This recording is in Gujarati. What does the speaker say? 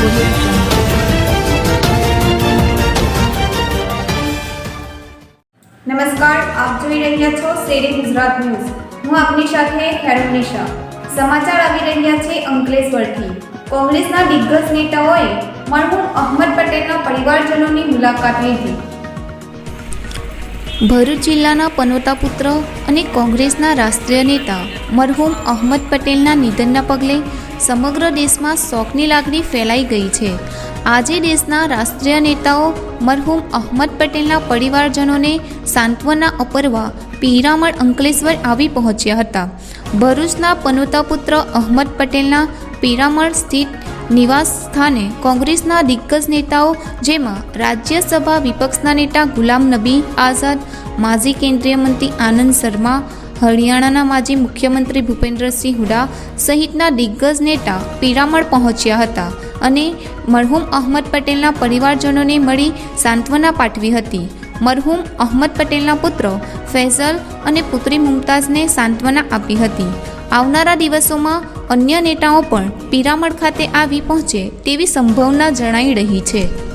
નમસ્કાર, આપ જોઈ રહ્યા છો શેરી ગુજરાત ન્યૂઝ. હું આપની સાથે નિશા. સમાચાર આવી રહ્યા છે અંકલેશ્વરથી. કોંગ્રેસના દિગ્ગજ નેતાઓએ મરહુમ અહમદ પટેલના પરિવારજનોની મુલાકાત લીધી. ભરૂચ જિલ્લાના પનોતા પુત્ર અને કોંગ્રેસના રાષ્ટ્રીય નેતા મરહુમ અહમદ પટેલના નિધનના પગલે સમગ્ર દેશમાં શોકની લાગણી ફેલાઈ ગઈ છે. આજે દેશના રાષ્ટ્રીય નેતાઓ મરહુમ અહમદ પટેલના પરિવારજનોને સાંત્વના અપરવા પીરામણ અંકલેશ્વર આવી પહોંચ્યા હતા. ભરૂચના પનોતા પુત્ર અહમદ પટેલના પીરામણ સ્થિત નિવાસ સ્થાને કોંગ્રેસના દિગ્ગજ નેતાઓ, જેમાં રાજ્યસભા વિપક્ષના નેતા ગુલામ નબી આઝાદ, માજી કેન્દ્રીય મંત્રી આનંદ શર્મા, હરિયાણાના માજી મુખ્યમંત્રી ભૂપેન્દ્રસિંહ હુડા સહિતના દિગ્ગજ નેતા પીરામણ પહોંચ્યા હતા અને મરહુમ અહમદ પટેલના પરિવારજનોને મળી સાંત્વના પાઠવી હતી. મરહુમ અહમદ પટેલના પુત્ર ફૈઝલ અને પુત્રી મુમતાઝને સાંત્વના આપી હતી. આવનારા દિવસોમાં અન્ય નેતાઓ પણ પિરામણ ખાતે આવી પહોંચે તેવી સંભાવના જણાઈ રહી છે.